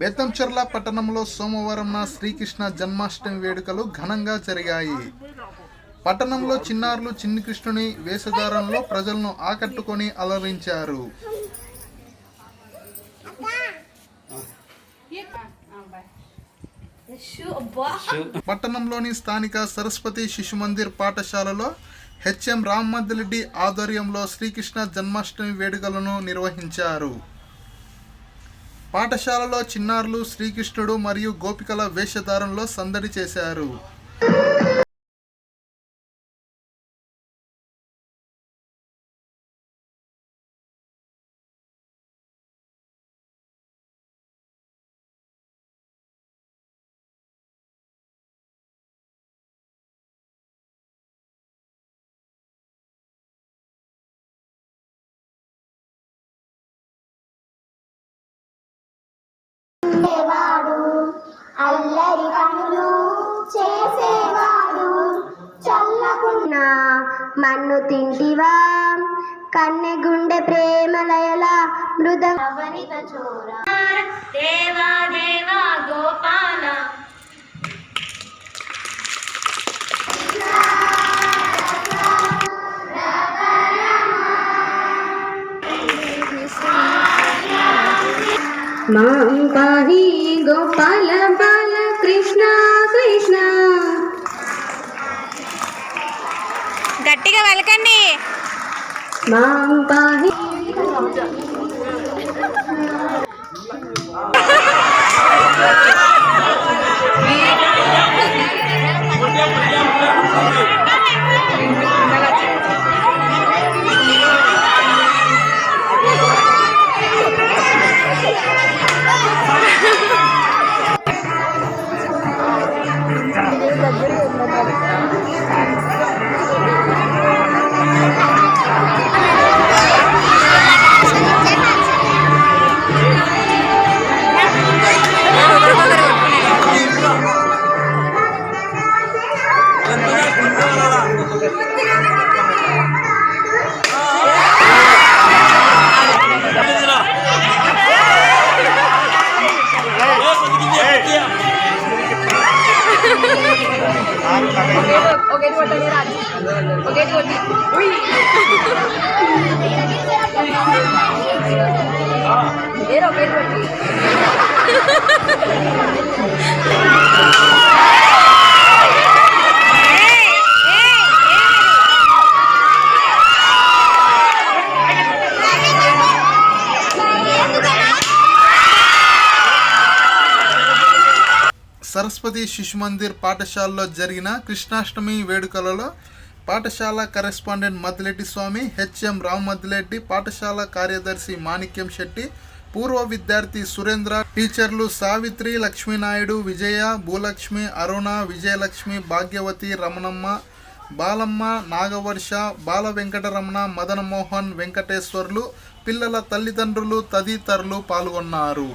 బెత్తంచెర్ల పట్టణంలో సోమవారం శ్రీకృష్ణ జన్మాష్టమి వేడుకలు ఘనంగా జరిగాయి. పట్టణంలో చిన్నారులు చిన్ని కృష్ణుని వేషధారణలో ప్రజలను ఆకట్టుకొని అలరించారు. పట్టణంలోని స్థానిక సరస్వతి శిశు మందిర్ పాఠశాలలో హెచ్ఎం రామ్మద్రెడ్డి ఆధ్వర్యంలో శ్రీకృష్ణ జన్మాష్టమి వేడుకలను నిర్వహించారు. పాఠశాలలో చిన్నారులు శ్రీకృష్ణుడు మరియు గోపికల వేషధారంలో సందడి చేశారు. మన్ను తింటివా? కన్నె గుండె ప్రేమలయల మృద వనిత చోర. దేవా దేవా గోపాల. మాం పాహి గోపాల బాల కృష్ణ. గట్టిగా వెలకండి మాం పాహి ఒకటి కొట్టని రాజు ఒకటి కొట్టి ఏదో ఒకటి కొట్టి సరస్వతి శిశు మందిర్ పాఠశాలలో జరిగిన కృష్ణాష్టమి వేడుకలలో పాఠశాల కరెస్పాండెంట్ మద్దిలెడ్డి స్వామి హెచ్ఎం రామ్ మద్దిలెడ్డి పాఠశాల కార్యదర్శి మాణిక్యం శెట్టి పూర్వ విద్యార్థి సురేంద్ర టీచర్లు సావిత్రి లక్ష్మీనాయుడు విజయ భూలక్ష్మి అరుణ విజయలక్ష్మి భాగ్యవతి రమణమ్మ బాలమ్మ నాగవర్ష బాల వెంకటరమణ మదనమోహన్ వెంకటేశ్వర్లు పిల్లల తల్లిదండ్రులు తదితరులు పాల్గొన్నారు.